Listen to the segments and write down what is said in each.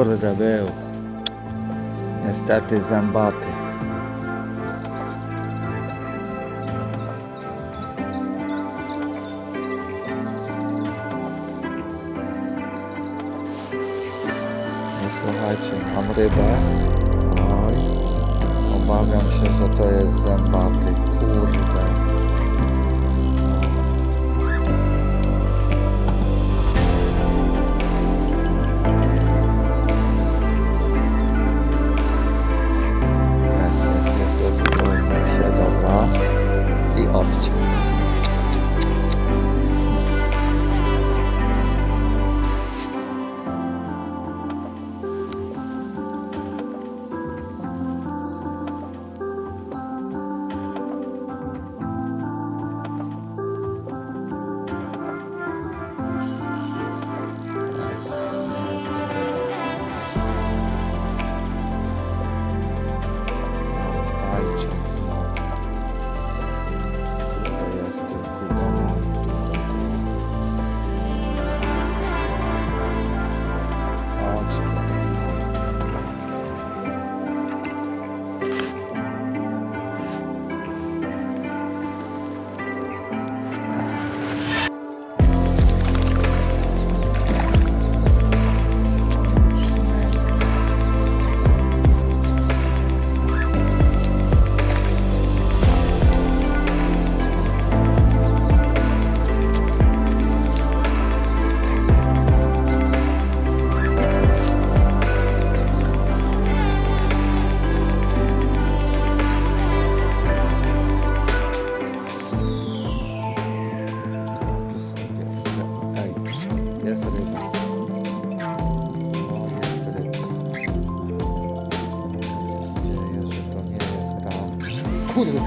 Kurde był. Niestety zębaty. Słuchajcie, mam rybę. Oj. Obawiam się, że to jest zębaty. Kurde.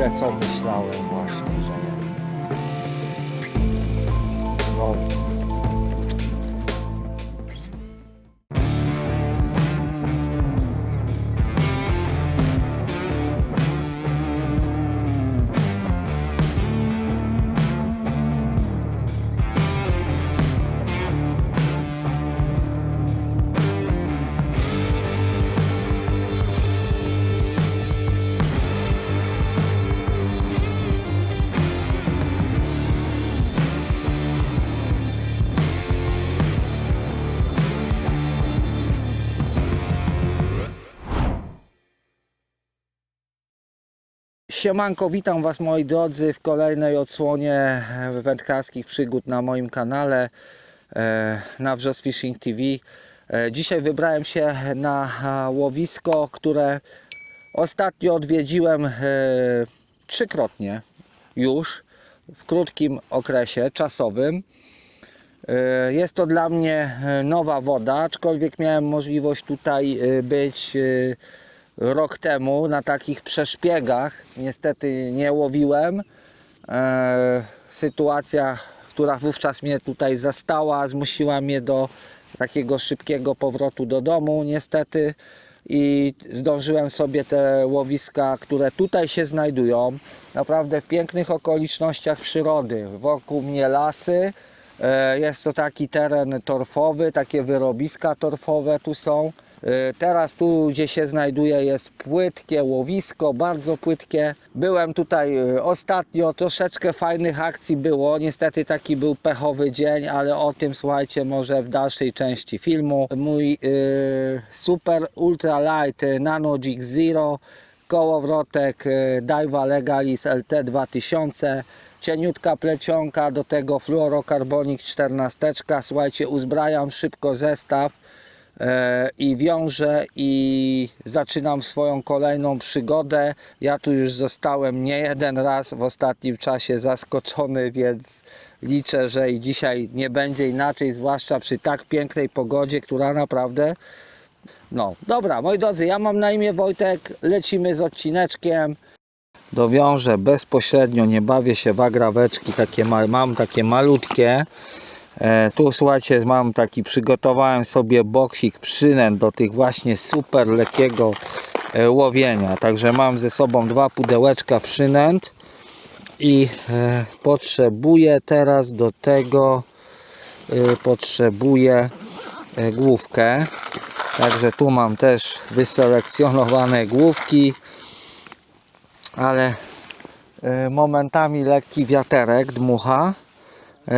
Kurde, co myślałem właśnie, że jest. No. Siemanko, witam Was moi drodzy w kolejnej odsłonie wędkarskich przygód na moim kanale e, na Wrzos Fishing TV. E, Dzisiaj wybrałem się na łowisko, które ostatnio odwiedziłem e, trzykrotnie już w krótkim okresie czasowym. Jest to dla mnie nowa woda, aczkolwiek miałem możliwość tutaj być rok temu na takich przeszpiegach. Niestety nie łowiłem. E, Sytuacja, która wówczas mnie tutaj zastała, zmusiła mnie do takiego szybkiego powrotu do domu, niestety. I zdążyłem sobie te łowiska, które tutaj się znajdują, naprawdę w pięknych okolicznościach przyrody. Wokół mnie lasy, E, Jest to taki teren torfowy, takie wyrobiska torfowe tu są. E, Teraz tu, gdzie się znajduję, jest płytkie łowisko, bardzo płytkie. Byłem tutaj e, ostatnio, troszeczkę fajnych akcji było. Niestety taki był pechowy dzień, ale o tym słuchajcie może w dalszej części filmu. Mój e, super ultra light Nano Jig Zero kołowrotek Daiwa Legalis LT 2000 cieniutka plecionka do tego fluorokarbonik 14 słuchajcie uzbrajam szybko zestaw i wiążę i zaczynam swoją kolejną przygodę ja tu już zostałem nie jeden raz w ostatnim czasie zaskoczony więc liczę, że i dzisiaj nie będzie inaczej zwłaszcza przy tak pięknej pogodzie która naprawdę no, dobra, moi drodzy, ja mam na imię Wojtek, lecimy z odcineczkiem. Dowiążę bezpośrednio, nie bawię się w agraweczki, takie ma, mam takie malutkie. E, tu słuchajcie, mam taki, przygotowałem sobie boksik przynęt do tych właśnie super lekkiego e, łowienia. Także mam ze sobą dwa pudełeczka przynęt i e, potrzebuję teraz do tego potrzebuję główkę Także tu mam też wyselekcjonowane główki, ale momentami lekki wiaterek dmucha,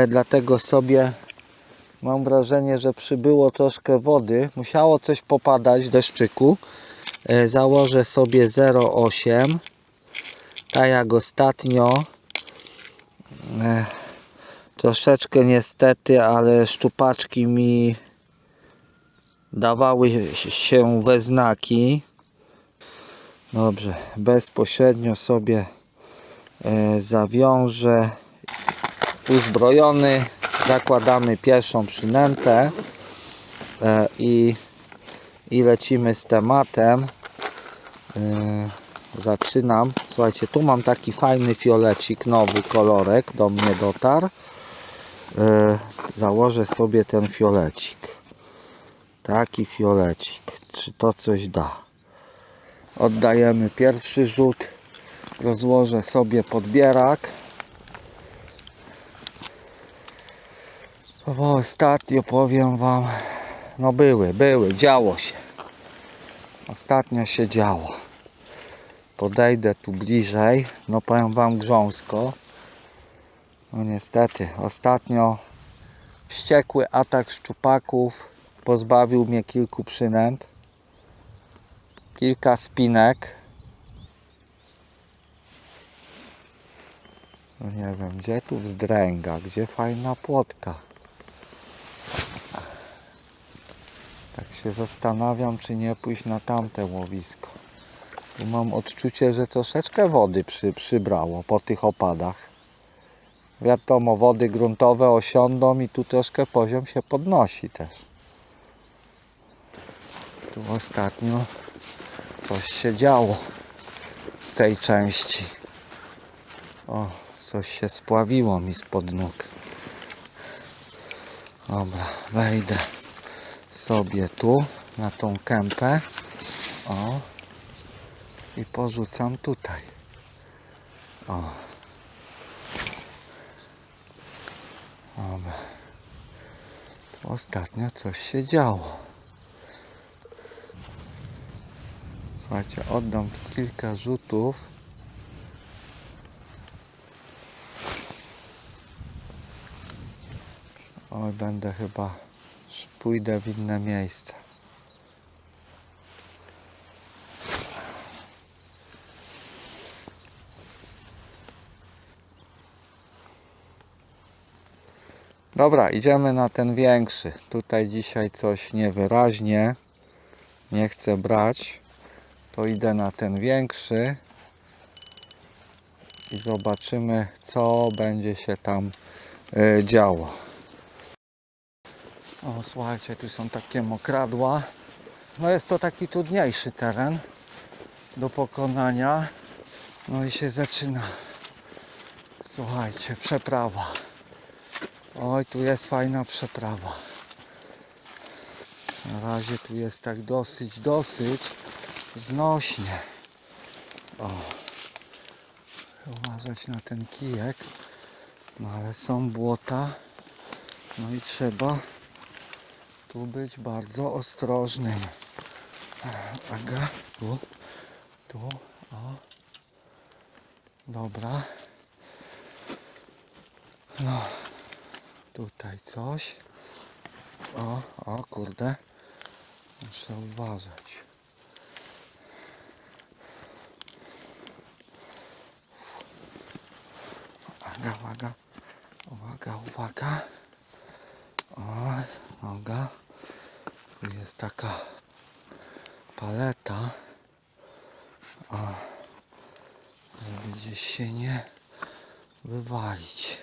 dlatego sobie mam wrażenie, że przybyło troszkę wody. Musiało coś popadać deszczyku. E, Założę sobie 0,8 tak jak ostatnio. E, Troszeczkę niestety, ale szczupaczki mi dawały się we znaki. Dobrze, bezpośrednio sobie e, zawiążę. Uzbrojony, zakładamy pierwszą przynętę e, i, i lecimy z tematem. E, zaczynam. Słuchajcie, tu mam taki fajny fiolecik, nowy kolorek do mnie dotarł. E, założę sobie ten fiolecik. Taki fiolecik. Czy to coś da? Oddajemy pierwszy rzut. Rozłożę sobie podbierak. Bo ostatnio powiem Wam, no były, były, działo się. Ostatnio się działo. Podejdę tu bliżej, no powiem Wam grząsko. No niestety, ostatnio wściekły atak szczupaków pozbawił mnie kilku przynęt. Kilka spinek. No nie wiem, gdzie tu wzdręga, gdzie fajna płotka. Tak się zastanawiam, czy nie pójść na tamte łowisko. Tu mam odczucie, że troszeczkę wody przy, przybrało po tych opadach. Wiadomo, wody gruntowe osiądą i tu troszkę poziom się podnosi też. Tu ostatnio coś się działo w tej części. O, coś się spławiło mi spod nóg. Dobra, wejdę sobie tu na tą kępę. O, i porzucam tutaj. O. Dobra. Tu ostatnio coś się działo. Słuchajcie, oddam kilka rzutów. Oj, będę chyba, pójdę w inne miejsce. Dobra, idziemy na ten większy. Tutaj dzisiaj coś niewyraźnie. Nie chcę brać. To idę na ten większy. I zobaczymy, co będzie się tam e, działo. O, słuchajcie, tu są takie mokradła. No jest to taki trudniejszy teren do pokonania. No i się zaczyna. Słuchajcie, przeprawa. Oj, tu jest fajna przeprawa. Na razie tu jest tak dosyć, dosyć znośnie. O. Uważać na ten kijek. No ale są błota. No i trzeba tu być bardzo ostrożnym. Aga, tu, tu, o. Dobra. No. Tutaj coś. O, o kurde. Muszę uważać. Uwaga, uwaga. Uwaga, uwaga. Oj, jest taka paleta. O, żeby gdzieś się nie wywalić.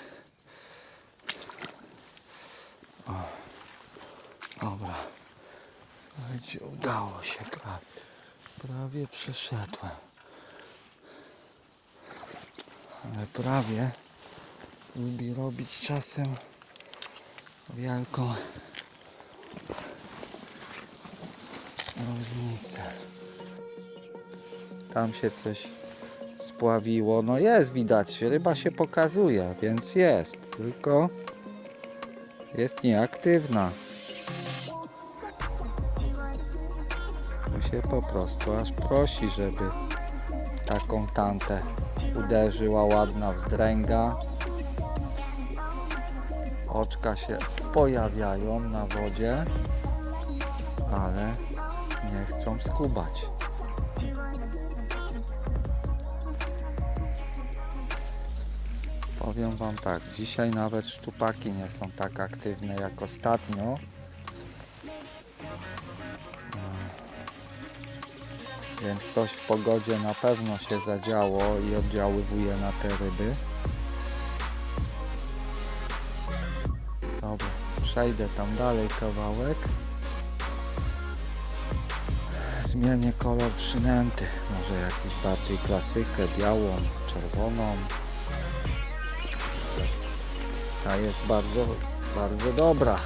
Dobra. Słuchajcie, udało się prawie. Prawie przeszedłem. Ale prawie lubi robić czasem wielką różnicę. Tam się coś spławiło. No jest widać, ryba się pokazuje, więc jest. Tylko jest nieaktywna. To się po prostu aż prosi, żeby taką tantę uderzyła ładna wzdręga. Oczka się pojawiają na wodzie, ale chcą skubać. Powiem Wam tak, dzisiaj nawet szczupaki nie są tak aktywne jak ostatnio. Więc coś w pogodzie na pewno się zadziało i oddziaływuje na te ryby. Dobra, przejdę tam dalej kawałek. Zmienię kolor przynęty. Może jakiś bardziej klasykę, białą, czerwoną. Ta jest bardzo, bardzo dobra.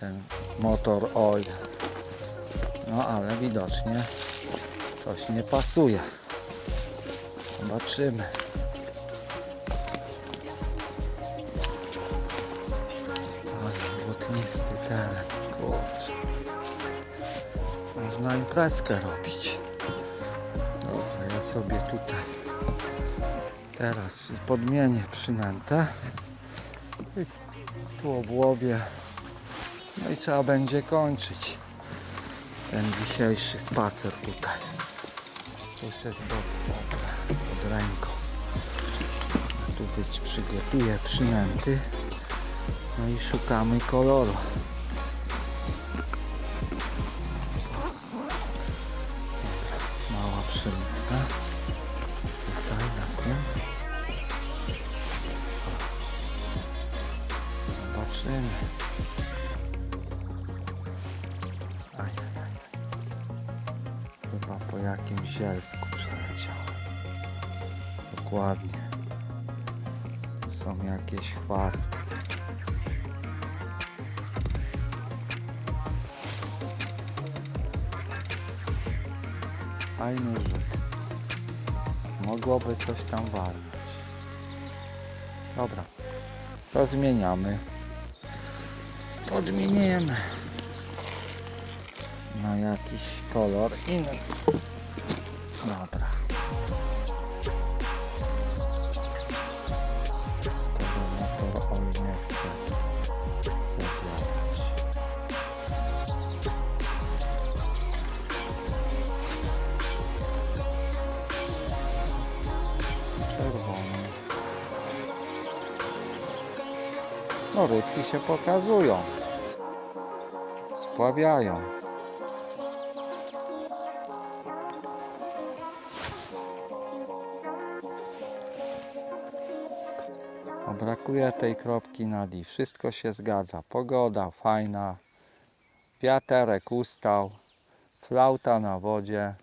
Ten motor oil. No ale widocznie coś nie pasuje. Zobaczymy. Imprezkę robić. Dobra, ja sobie tutaj teraz podmienię przynętę. Tu obłowię. No i trzeba będzie kończyć ten dzisiejszy spacer tutaj. Coś jest do, pod ręką. Tu być przygotuję przynęty. No i szukamy koloru. Jakimś zielsku przeleciał. Dokładnie. Są jakieś chwasty. Fajny rzut. Mogłoby coś tam walnąć. Dobra. To zmieniamy. Odmieniemy na jakiś kolor inny. No rybki się pokazują. Spławiają. No, Brakuje tej kropki nad i. Wszystko się zgadza. Pogoda fajna. Wiaterek ustał. Flauta na wodzie.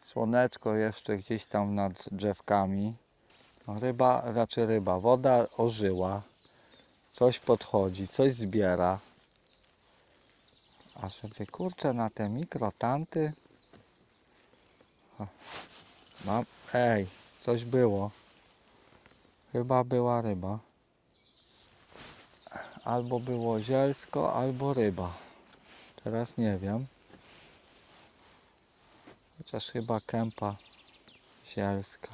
Słoneczko jeszcze gdzieś tam nad drzewkami. No, ryba, raczej ryba. Woda ożyła. Coś podchodzi, coś zbiera. A żeby kurczę na te mikrotanty. Mam, ej, coś było. Chyba była ryba. Albo było zielsko, albo ryba. Teraz nie wiem. Chociaż chyba kępa zielska.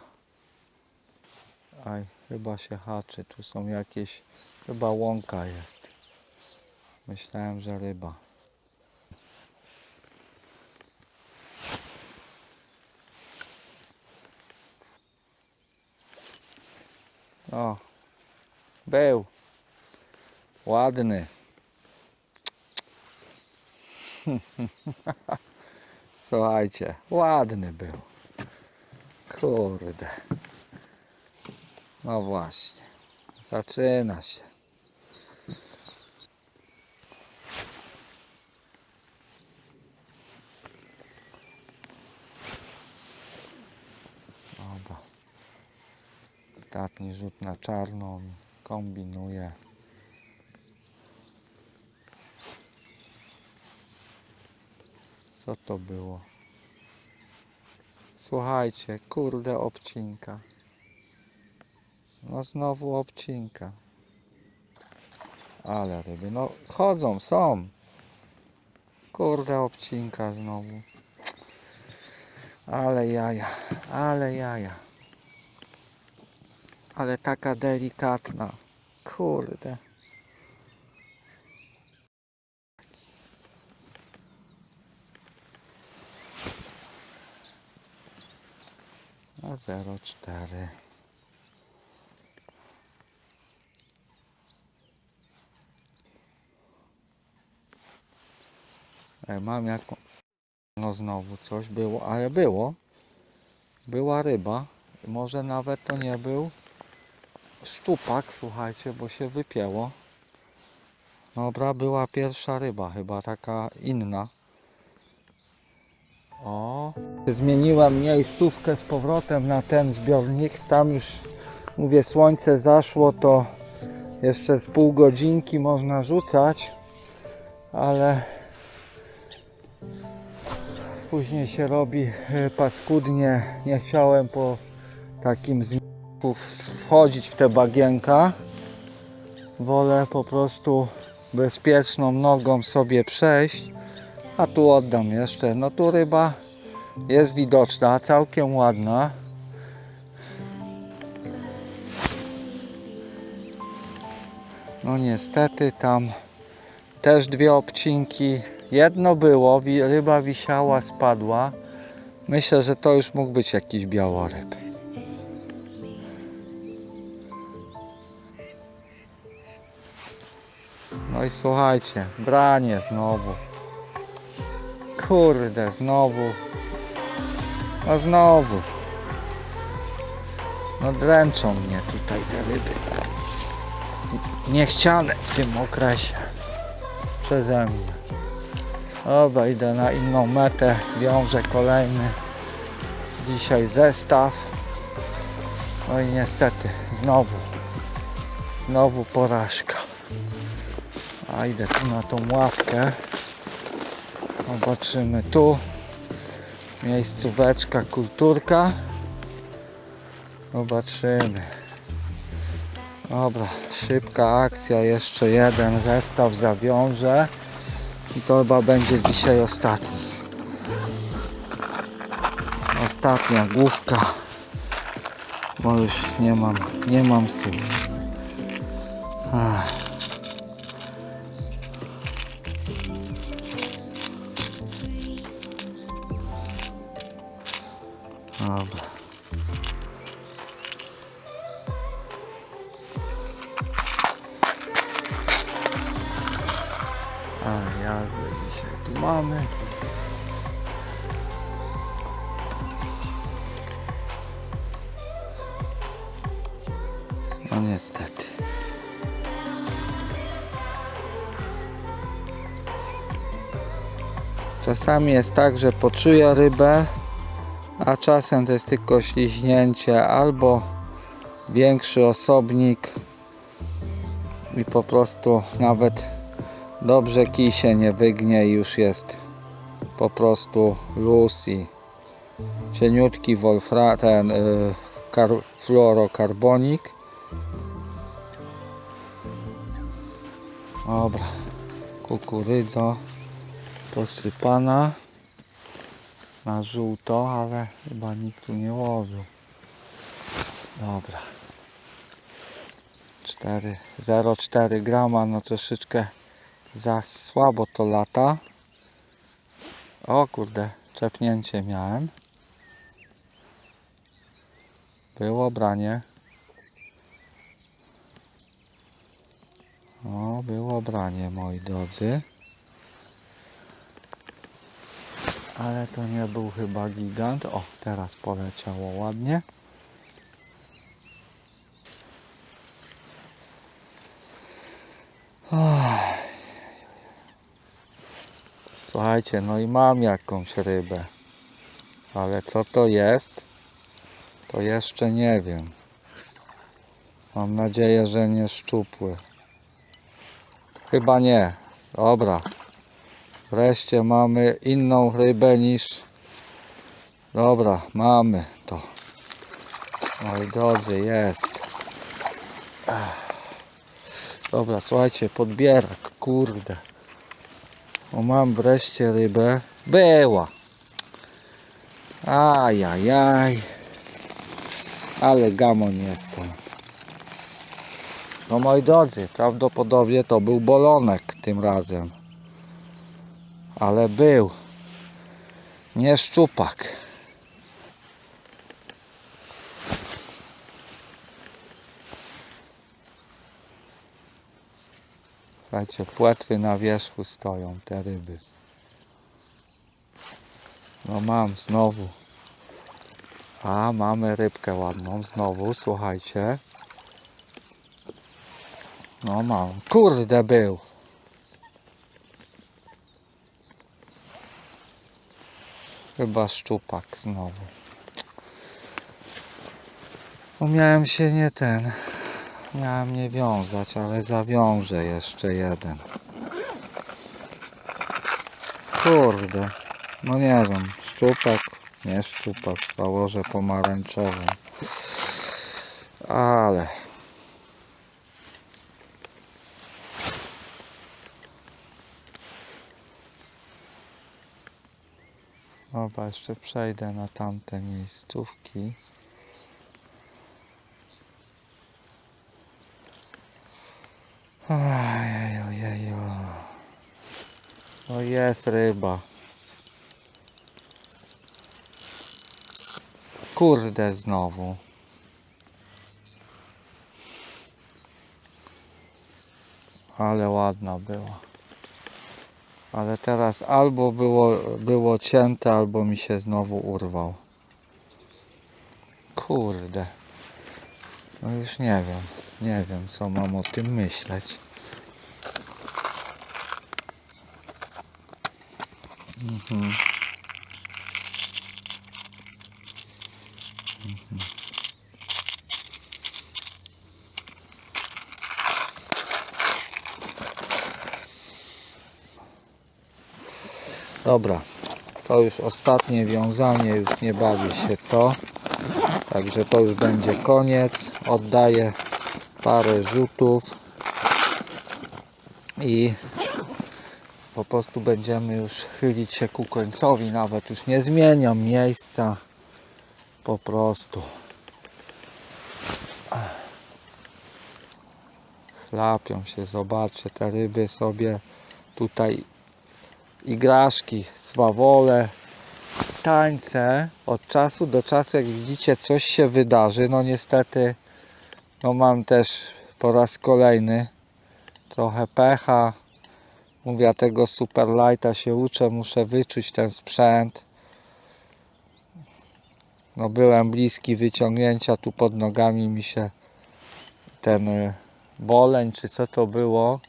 Aj, chyba się haczy. Tu są jakieś. Chyba łąka jest. Myślałem, że ryba. O, był. Ładny. Słuchajcie, ładny był. Kurde. No właśnie. Zaczyna się. Dobra. Ostatni rzut na czarną. Kombinuję. Co to było? Słuchajcie, kurde obcinka. No znowu obcinka. Ale ryby, no chodzą, są. Kurde, obcinka znowu. Ale jaja, ale jaja. Ale taka delikatna. Kurde. Na 0,4. Ej, mam jaką... No znowu coś było, ale było. Była ryba. Może nawet to nie był szczupak, słuchajcie, bo się wypięło. Dobra, była pierwsza ryba, chyba taka inna. O, zmieniłem miejscówkę z powrotem na ten zbiornik. Tam już, mówię, słońce zaszło, to jeszcze z pół godzinki można rzucać, ale później się robi e, paskudnie. Nie chciałem po takim zmierzchu wchodzić w te bagienka. Wolę po prostu bezpieczną nogą sobie przejść. A tu oddam jeszcze. No tu ryba jest widoczna, całkiem ładna. No niestety tam też dwie obcinki. Jedno było, ryba wisiała, spadła. Myślę, że to już mógł być jakiś białoryb. I słuchajcie, branie znowu. Kurde, znowu. No znowu. No dręczą mnie tutaj te ryby. Niechciane w tym okresie. Przeze mnie. Dobra, idę na inną metę. Wiążę kolejny. Dzisiaj zestaw. No i niestety znowu. Znowu porażka. A idę tu na tą ławkę. Zobaczymy tu. Miejscóweczka, kulturka. Zobaczymy. Dobra, szybka akcja, jeszcze jeden zestaw zawiążę i to chyba będzie dzisiaj ostatni. Ostatnia główka, bo już nie mam, nie mam słów. Niestety. Czasami jest tak, że poczuję rybę, a czasem to jest tylko śliźnięcie albo większy osobnik i po prostu nawet dobrze kij się nie wygnie i już jest po prostu luz i cieniutki wolfra, ten y, kar, fluorokarbonik dobra kukurydza posypana na żółto, ale chyba nikt tu nie łowił. Dobra. 4, 0,4 grama, no troszeczkę za słabo to lata. O kurde, czepnięcie miałem. Było branie. O, było branie, moi drodzy. Ale to nie był chyba gigant. O, teraz poleciało ładnie. Słuchajcie, no i mam jakąś rybę. Ale co to jest? To jeszcze nie wiem. Mam nadzieję, że nie szczupły. Chyba nie. Dobra. Wreszcie mamy inną rybę niż... Dobra, mamy to. Moi drodzy, jest. Dobra, słuchajcie, podbierak, kurde. O, mam wreszcie rybę. Była. Ajajaj. Ale gamon jest to. No moi drodzy, prawdopodobnie to był bolonek tym razem. Ale był. Nie szczupak. Słuchajcie, płetwy na wierzchu stoją, te ryby. No mam znowu. A, mamy rybkę ładną znowu, słuchajcie. No mam. Kurde był. Chyba szczupak znowu. No miałem się nie ten. Miałem nie wiązać, ale zawiążę jeszcze jeden. Kurde. No nie wiem. Szczupak. Nie szczupak. Założę pomarańczową. Ale. Dobra, jeszcze przejdę na tamte miejscówki. Ojeju. No jest ryba. Kurde znowu. Ale ładna była. Ale teraz albo było, było cięte, albo mi się znowu urwał. Kurde. No już nie wiem. Nie wiem, co mam o tym myśleć. Mhm. Dobra, to już ostatnie wiązanie, już nie bawię się to. Także to już będzie koniec. Oddaję parę rzutów i po prostu będziemy już chylić się ku końcowi. Nawet już nie zmieniam miejsca. Po prostu. Chlapią się, zobaczcie, te ryby sobie tutaj igraszki, swawole, tańce. Od czasu do czasu, jak widzicie, coś się wydarzy. No niestety, no mam też po raz kolejny trochę pecha. Mówię, tego Superlighta się uczę, muszę wyczuć ten sprzęt. No byłem bliski wyciągnięcia, tu pod nogami mi się ten y, boleń, czy co to było,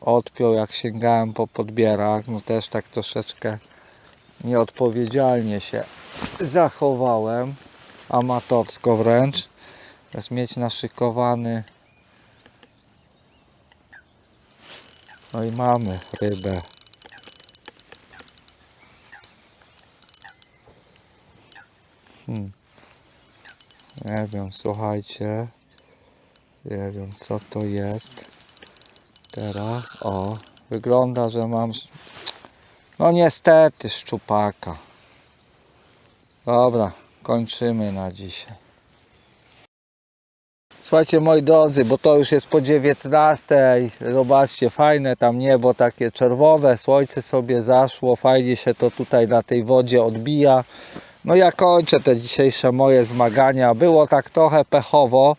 odpiął jak sięgałem po podbierak. No też tak troszeczkę nieodpowiedzialnie się zachowałem, amatorsko wręcz. Jest mieć naszykowany. No i mamy rybę. Hmm. Nie wiem, słuchajcie. Nie wiem co to jest. Teraz, o, wygląda, że mam. No niestety, szczupaka. Dobra, kończymy na dzisiaj. Słuchajcie moi drodzy, bo to już jest po 19. Zobaczcie, fajne tam niebo takie czerwone, słońce sobie zaszło, fajnie się to tutaj na tej wodzie odbija. No ja kończę te dzisiejsze moje zmagania. Było tak trochę pechowo,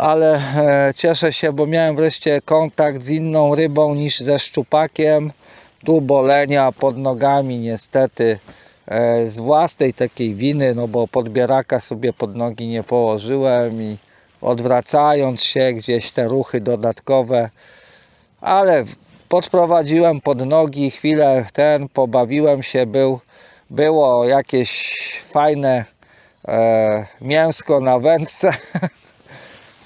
ale e, cieszę się, bo miałem wreszcie kontakt z inną rybą niż ze szczupakiem. Tu bolenia pod nogami niestety e, z własnej takiej winy, no bo podbieraka sobie pod nogi nie położyłem i odwracając się gdzieś te ruchy dodatkowe, ale podprowadziłem pod nogi, chwilę ten, pobawiłem się, był, było jakieś fajne e, mięsko na wędce.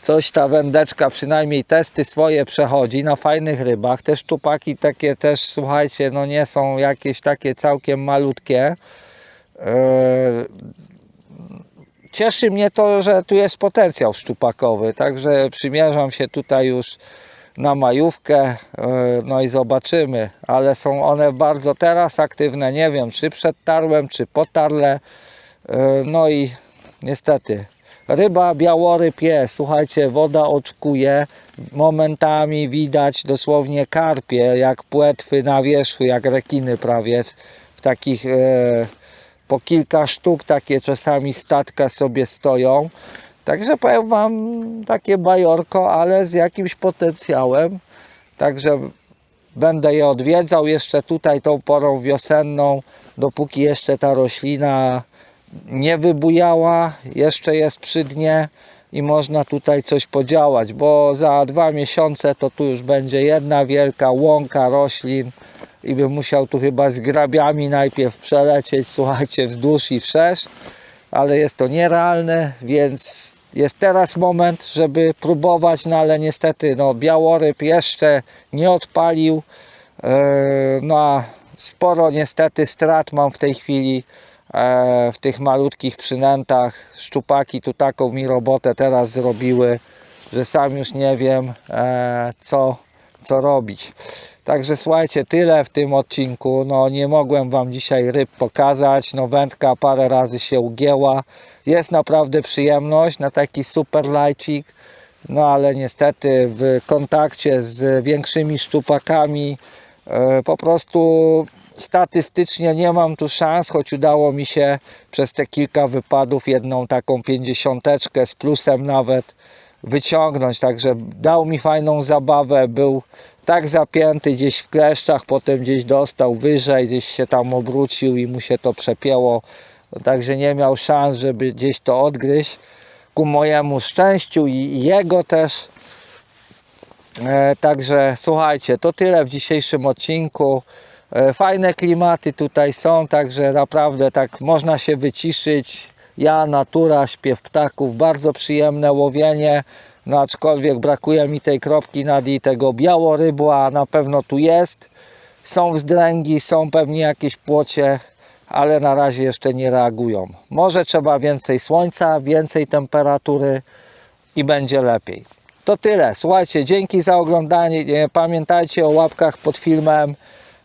Coś ta wędeczka, przynajmniej testy swoje przechodzi na fajnych rybach. Te szczupaki takie też, słuchajcie, no nie są jakieś takie całkiem malutkie. E, Cieszy mnie to, że tu jest potencjał szczupakowy, także przymierzam się tutaj już na majówkę, e, no i zobaczymy, ale są one bardzo teraz aktywne, nie wiem czy przed tarłem, czy po tarle, E, no i niestety ryba, białoryb jest, słuchajcie, woda oczkuje, momentami widać dosłownie karpie, jak płetwy na wierzchu, jak rekiny prawie, w, takich e, po kilka sztuk takie czasami statka sobie stoją. Także powiem Wam takie bajorko, ale z jakimś potencjałem. Także będę je odwiedzał jeszcze tutaj tą porą wiosenną, dopóki jeszcze ta roślina nie wybujała, jeszcze jest przy dnie i można tutaj coś podziałać, bo za dwa miesiące to tu już będzie jedna wielka łąka roślin i bym musiał tu chyba z grabiami najpierw przelecieć, słuchajcie, wzdłuż i wszerz, ale jest to nierealne, więc jest teraz moment, żeby próbować, no ale niestety no, białoryb jeszcze nie odpalił, e, no a sporo niestety strat mam w tej chwili w tych malutkich przynętach. Szczupaki tu taką mi robotę teraz zrobiły, że sam już nie wiem e, co, co robić. Także słuchajcie, tyle w tym odcinku. No nie mogłem Wam dzisiaj ryb pokazać. No wędka parę razy się ugięła. Jest naprawdę przyjemność na taki super lajcik. No ale niestety w kontakcie z większymi szczupakami e, po prostu statystycznie nie mam tu szans, choć udało mi się przez te kilka wypadów jedną taką pięćdziesiąteczkę z plusem nawet wyciągnąć, także dał mi fajną zabawę, był tak zapięty gdzieś w kleszczach, potem gdzieś dostał wyżej, gdzieś się tam obrócił i mu się to przepięło, także nie miał szans, żeby gdzieś to odgryźć ku mojemu szczęściu i jego też. E, także słuchajcie, to tyle w dzisiejszym odcinku. E, fajne klimaty tutaj są, także naprawdę tak można się wyciszyć. Ja, natura, śpiew ptaków, bardzo przyjemne łowienie. No aczkolwiek brakuje mi tej kropki nad i tego białorybła, na pewno tu jest. Są wzdręgi, są pewnie jakieś płocie, ale na razie jeszcze nie reagują. Może trzeba więcej słońca, więcej temperatury i będzie lepiej. To tyle. Słuchajcie, dzięki za oglądanie. Nie, Pamiętajcie o łapkach pod filmem.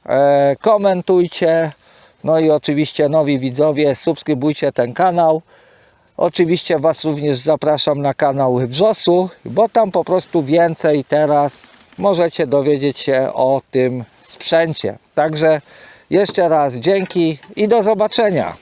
E, komentujcie. No i oczywiście nowi widzowie, subskrybujcie ten kanał. Oczywiście Was również zapraszam na kanał Wrzosu, bo tam po prostu więcej teraz możecie dowiedzieć się o tym sprzęcie. Także jeszcze raz dzięki i do zobaczenia.